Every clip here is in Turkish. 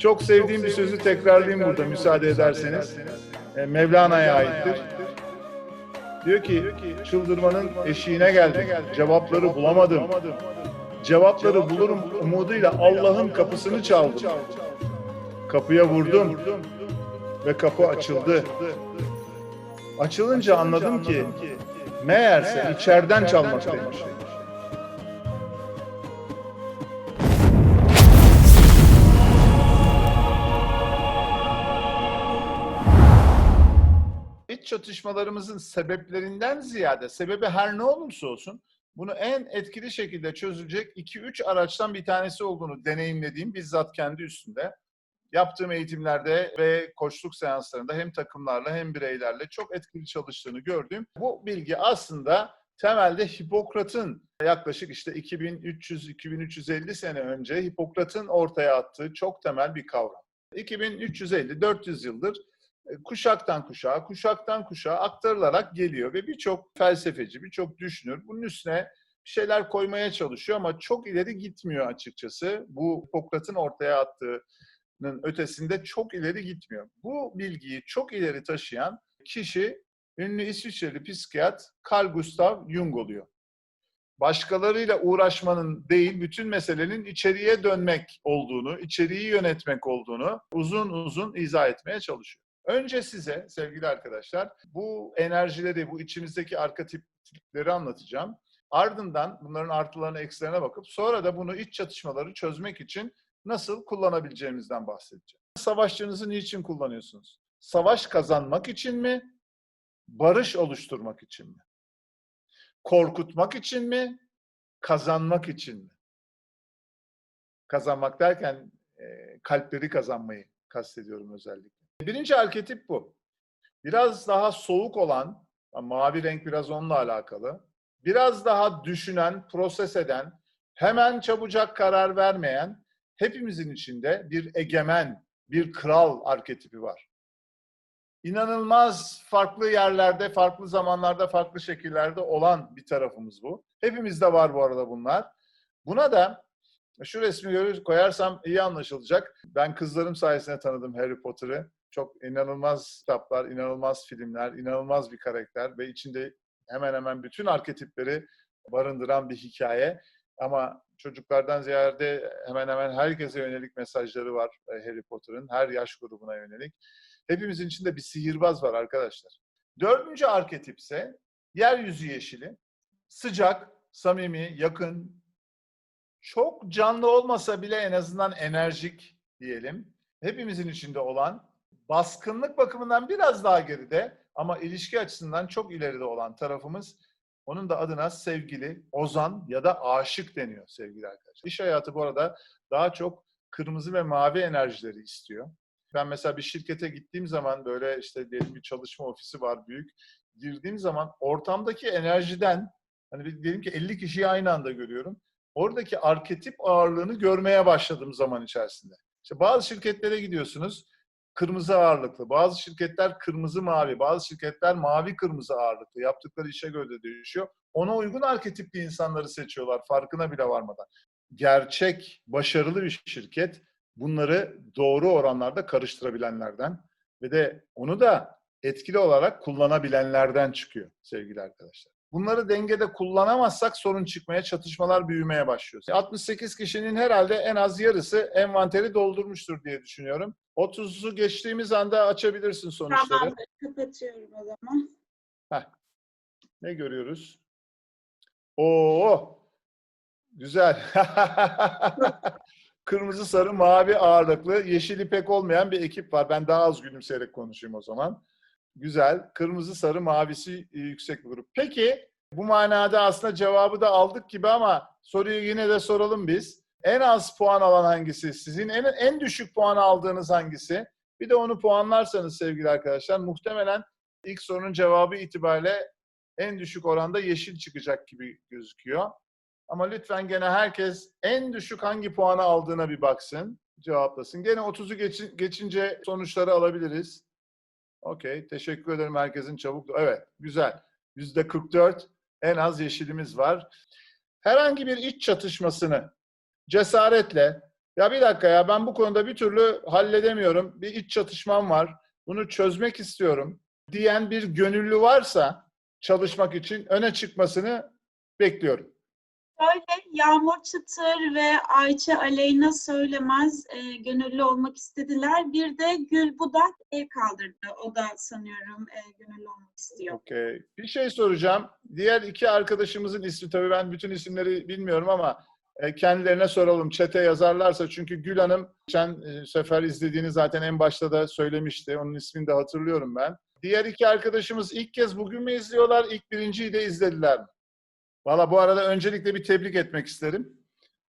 Çok sevdiğim bir sözü tekrarlayayım burada müsaade ederseniz. E, Mevlana'ya aittir. Diyor ki çıldırmanın eşiğine geldim. Cevapları bulamadım. Cevapları bulurum umuduyla Allah'ın kapısını çaldım. Kapıya vurdum ve kapı açıldı. Açılınca anladım ki meğerse içeriden çalmaktaymış. İç çatışmalarımızın sebeplerinden ziyade, sebebi her ne olursa olsun, bunu en etkili şekilde çözülecek 2-3 araçtan bir tanesi olduğunu deneyimlediğim bizzat kendi üstünde. Yaptığım eğitimlerde ve koçluk seanslarında hem takımlarla hem bireylerle çok etkili çalıştığını gördüğüm bu bilgi aslında temelde Hipokrat'ın yaklaşık işte 2300-2350 sene önce Hipokrat'ın ortaya attığı çok temel bir kavram. 2350-400 yıldır kuşaktan kuşağa, kuşaktan kuşağa aktarılarak geliyor ve birçok felsefeci, birçok düşünür bunun üstüne bir şeyler koymaya çalışıyor ama çok ileri gitmiyor açıkçası. Bu Hipokrat'ın ortaya attığının ötesinde çok ileri gitmiyor. Bu bilgiyi çok ileri taşıyan kişi ünlü İsviçreli psikiyat Carl Gustav Jung oluyor. Başkalarıyla uğraşmanın değil, bütün meselenin içeriye dönmek olduğunu, içeriği yönetmek olduğunu uzun uzun izah etmeye çalışıyor. Önce size sevgili arkadaşlar bu enerjileri, bu içimizdeki arketipleri anlatacağım. Ardından bunların artılarına, eksilerine bakıp sonra da bunu iç çatışmaları çözmek için nasıl kullanabileceğimizden bahsedeceğim. Savaşçınızı niçin kullanıyorsunuz? Savaş kazanmak için mi? Barış oluşturmak için mi? Korkutmak için mi? Kazanmak için mi? Kazanmak derken kalpleri kazanmayı kastediyorum özellikle. Birinci arketip bu. Biraz daha soğuk olan, mavi renk biraz onunla alakalı. Biraz daha düşünen, proses eden, hemen çabucak karar vermeyen, hepimizin içinde bir egemen, bir kral arketipi var. İnanılmaz farklı yerlerde, farklı zamanlarda, farklı şekillerde olan bir tarafımız bu. Hepimizde var bu arada bunlar. Buna da şu resmi koyarsam iyi anlaşılacak. Ben kızlarım sayesinde tanıdım Harry Potter'ı. Çok inanılmaz kitaplar, inanılmaz filmler, inanılmaz bir karakter ve içinde hemen hemen bütün arketipleri barındıran bir hikaye. Ama çocuklardan ziyade hemen hemen herkese yönelik mesajları var Harry Potter'ın. Her yaş grubuna yönelik. Hepimizin içinde bir sihirbaz var arkadaşlar. Dördüncü arketip ise yeryüzü yeşili. Sıcak, samimi, yakın, çok canlı olmasa bile en azından enerjik diyelim. Hepimizin içinde olan baskınlık bakımından biraz daha geride ama ilişki açısından çok ileride olan tarafımız onun da adına sevgili, ozan ya da aşık deniyor sevgili arkadaşlar. İş hayatı bu arada daha çok kırmızı ve mavi enerjileri istiyor. Ben mesela bir şirkete gittiğim zaman böyle işte diyelim bir çalışma ofisi var büyük. Girdiğim zaman ortamdaki enerjiden hani diyelim ki 50 kişiyi aynı anda görüyorum. Oradaki arketip ağırlığını görmeye başladım zaman içerisinde. İşte bazı şirketlere gidiyorsunuz kırmızı ağırlıklı. Bazı şirketler kırmızı mavi, bazı şirketler mavi kırmızı ağırlıklı. Yaptıkları işe göre de değişiyor. Ona uygun arketipli insanları seçiyorlar farkına bile varmadan. Gerçek, başarılı bir şirket bunları doğru oranlarda karıştırabilenlerden ve de onu da etkili olarak kullanabilenlerden çıkıyor sevgili arkadaşlar. Bunları dengede kullanamazsak sorun çıkmaya, çatışmalar büyümeye başlıyor. 68 kişinin herhalde en az yarısı envanteri doldurmuştur diye düşünüyorum. 30'u geçtiğimiz anda açabilirsin sonuçları. Tamam, kapatıyorum o zaman. Heh. Ne görüyoruz? Oo, güzel. Kırmızı, sarı, mavi ağırlıklı, yeşili pek olmayan bir ekip var. Ben daha az gülümseyerek konuşayım o zaman. Güzel. Kırmızı, sarı, mavisi e, yüksek bir grup. Peki bu manada aslında cevabı da aldık gibi ama soruyu yine de soralım biz. En az puan alan hangisi? Sizin en, en düşük puan aldığınız hangisi? Bir de onu puanlarsanız sevgili arkadaşlar muhtemelen ilk sorunun cevabı itibariyle en düşük oranda yeşil çıkacak gibi gözüküyor. Ama lütfen gene herkes en düşük hangi puanı aldığına bir baksın, cevaplasın. Gene 30'u geçin, geçince sonuçları alabiliriz. Okey, teşekkür ederim herkesin çabuk. Evet, güzel. Yüzde 44 en az yeşilimiz var. Herhangi bir iç çatışmasını cesaretle, Ya bir dakika ya ben bu konuda bir türlü halledemiyorum. Bir iç çatışmam var. Bunu çözmek istiyorum diyen bir gönüllü varsa çalışmak için öne çıkmasını bekliyorum. Böyle Yağmur Çıtır ve Ayça Aleyna Söylemez e, gönüllü olmak istediler. Bir de Gül Budak el kaldırdı. O da sanıyorum e, gönüllü olmak istiyor. Okey. Bir şey soracağım. Diğer iki arkadaşımızın ismi tabii ben bütün isimleri bilmiyorum ama kendilerine soralım. Çete yazarlarsa çünkü Gül Hanım geçen e, sefer izlediğini zaten en başta da söylemişti. Onun ismini de hatırlıyorum ben. Diğer iki arkadaşımız ilk kez bugün mü izliyorlar? İlk birinciyi de izlediler mi? Valla bu arada öncelikle bir tebrik etmek isterim.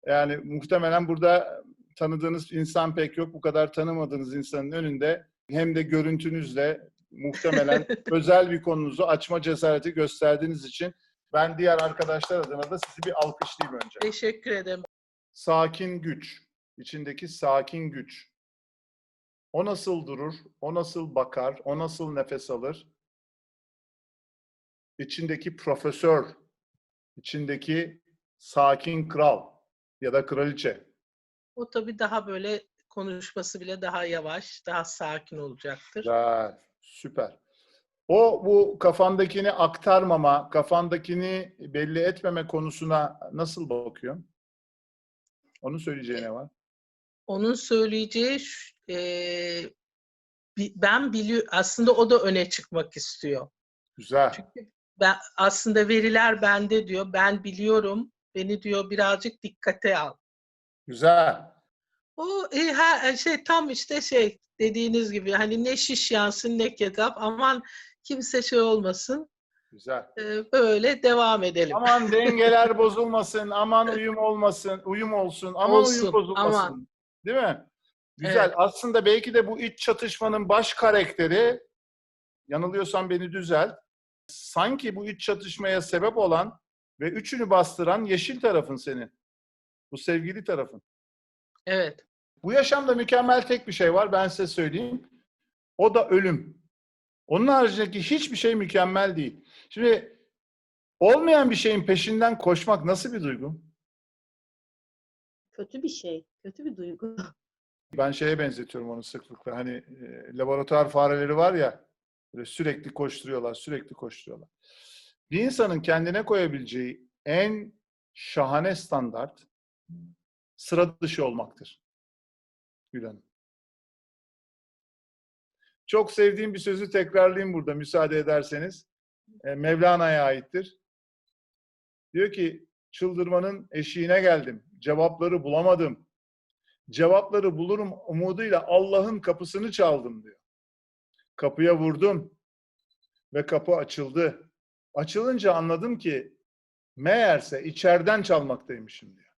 Yani muhtemelen burada tanıdığınız insan pek yok. Bu kadar tanımadığınız insanın önünde hem de görüntünüzle muhtemelen özel bir konunuzu açma cesareti gösterdiğiniz için ben diğer arkadaşlar adına da sizi bir alkışlayayım önce. Teşekkür ederim. Sakin güç. içindeki sakin güç. O nasıl durur? O nasıl bakar? O nasıl nefes alır? İçindeki profesör, içindeki sakin kral ya da kraliçe. O tabii daha böyle konuşması bile daha yavaş, daha sakin olacaktır. Güzel, süper. O bu kafandakini aktarmama, kafandakini belli etmeme konusuna nasıl bakıyor? Onun söyleyeceği ne var? Onun söyleyeceği bi- ben biliyor aslında o da öne çıkmak istiyor. Güzel. Çünkü ben aslında veriler bende diyor. Ben biliyorum. Beni diyor birazcık dikkate al. Güzel. O e, ha, şey tam işte şey dediğiniz gibi hani ne şiş yansın ne ketap aman kimse şey olmasın. Güzel. e, böyle devam edelim. Aman dengeler bozulmasın, aman uyum olmasın, uyum olsun, aman uyum Olsun, bozulmasın. aman. Değil mi? Güzel. Evet. Aslında belki de bu iç çatışmanın baş karakteri, yanılıyorsam beni düzelt, sanki bu iç çatışmaya sebep olan ve üçünü bastıran yeşil tarafın senin. Bu sevgili tarafın. Evet. Bu yaşamda mükemmel tek bir şey var, ben size söyleyeyim. O da ölüm. Onun haricindeki hiçbir şey mükemmel değil. Şimdi olmayan bir şeyin peşinden koşmak nasıl bir duygu? Kötü bir şey, kötü bir duygu. Ben şeye benzetiyorum onu sıklıkla. Hani e, laboratuvar fareleri var ya, böyle sürekli koşturuyorlar, sürekli koşturuyorlar. Bir insanın kendine koyabileceği en şahane standart sıra dışı olmaktır. Gül Hanım. Çok sevdiğim bir sözü tekrarlayayım burada müsaade ederseniz. E, Mevlana'ya aittir. Diyor ki, çıldırmanın eşiğine geldim. Cevapları bulamadım. Cevapları bulurum umuduyla Allah'ın kapısını çaldım diyor. Kapıya vurdum ve kapı açıldı. Açılınca anladım ki meğerse içeriden çalmaktaymışım diyor.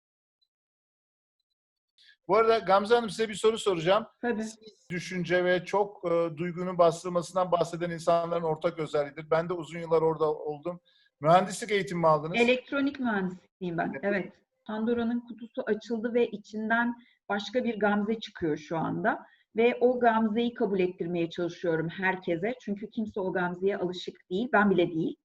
Bu arada Gamze Hanım size bir soru soracağım. Tabii. Düşünce ve çok e, duygunun bastırmasından bahseden insanların ortak özelliğidir. Ben de uzun yıllar orada oldum. Mühendislik eğitimi mi aldınız? Elektronik mühendisliğim ben. Evet. Pandora'nın kutusu açıldı ve içinden başka bir Gamze çıkıyor şu anda. Ve o Gamze'yi kabul ettirmeye çalışıyorum herkese. Çünkü kimse o Gamze'ye alışık değil. Ben bile değil.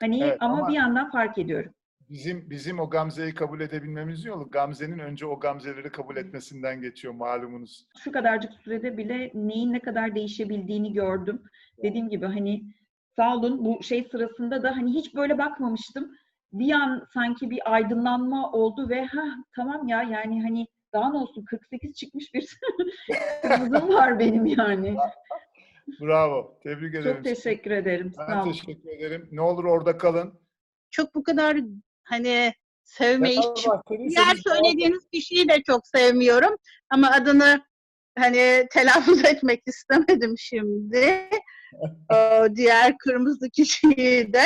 Hani Evet, ama, ama- bir yandan fark ediyorum. Bizim bizim o Gamze'yi kabul edebilmemizin yolu Gamze'nin önce o Gamze'leri kabul etmesinden geçiyor malumunuz. Şu kadarcık sürede bile neyin ne kadar değişebildiğini gördüm. Dediğim gibi hani sağ olun bu şey sırasında da hani hiç böyle bakmamıştım. Bir an sanki bir aydınlanma oldu ve ha tamam ya yani hani daha ne olsun 48 çıkmış bir kızım var benim yani. Bravo. Tebrik ederim. Çok teşekkür ederim. Ben Sağ olun. teşekkür ederim. Ne olur orada kalın. çok bu kadar hani sevmeyi, Fenerbahçe'nin diğer söylediğiniz kişiyi de çok sevmiyorum. Ama adını hani telaffuz etmek istemedim şimdi. o diğer kırmızı kişiyi de.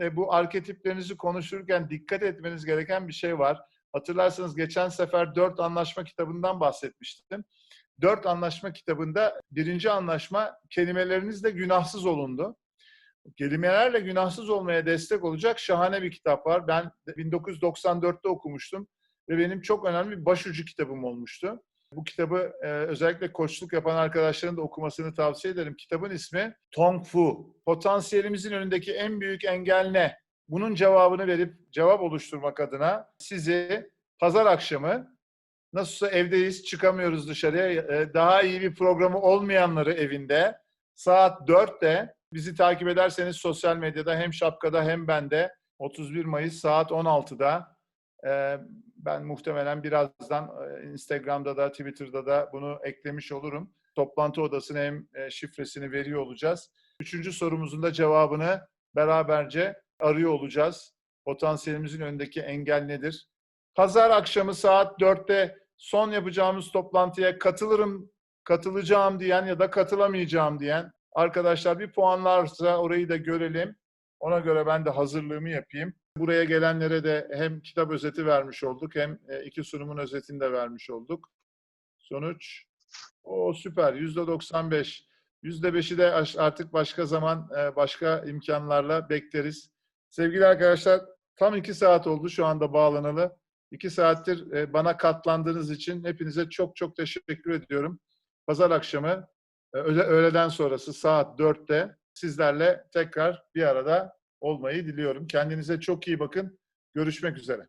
E, bu arketiplerinizi konuşurken dikkat etmeniz gereken bir şey var. Hatırlarsanız geçen sefer dört anlaşma kitabından bahsetmiştim. Dört anlaşma kitabında birinci anlaşma kelimelerinizle günahsız olundu. Kelimelerle günahsız olmaya destek olacak şahane bir kitap var. Ben 1994'te okumuştum ve benim çok önemli bir başucu kitabım olmuştu. Bu kitabı e, özellikle koçluk yapan arkadaşların da okumasını tavsiye ederim. Kitabın ismi Tong Fu. Potansiyelimizin önündeki en büyük engel ne? Bunun cevabını verip cevap oluşturmak adına sizi pazar akşamı Nasılsa evdeyiz, çıkamıyoruz dışarıya. E, Daha iyi bir programı olmayanları evinde saat 4'te bizi takip ederseniz sosyal medyada hem Şapka'da hem bende 31 Mayıs saat 16'da e, ben muhtemelen birazdan e, Instagram'da da Twitter'da da bunu eklemiş olurum. Toplantı odasına hem e, şifresini veriyor olacağız. Üçüncü sorumuzun da cevabını beraberce arıyor olacağız. Potansiyelimizin önündeki engel nedir? Pazar akşamı saat 4'te son yapacağımız toplantıya katılırım, katılacağım diyen ya da katılamayacağım diyen arkadaşlar bir puanlarsa orayı da görelim. Ona göre ben de hazırlığımı yapayım. Buraya gelenlere de hem kitap özeti vermiş olduk hem e, iki sunumun özetini de vermiş olduk. Sonuç o süper yüzde 95. Yüzde beşi de artık başka zaman e, başka imkanlarla bekleriz. Sevgili arkadaşlar tam iki saat oldu şu anda bağlanalı. İki saattir e, bana katlandığınız için hepinize çok çok teşekkür ediyorum. Pazar akşamı öğleden sonrası saat 4'te sizlerle tekrar bir arada olmayı diliyorum. Kendinize çok iyi bakın. Görüşmek üzere.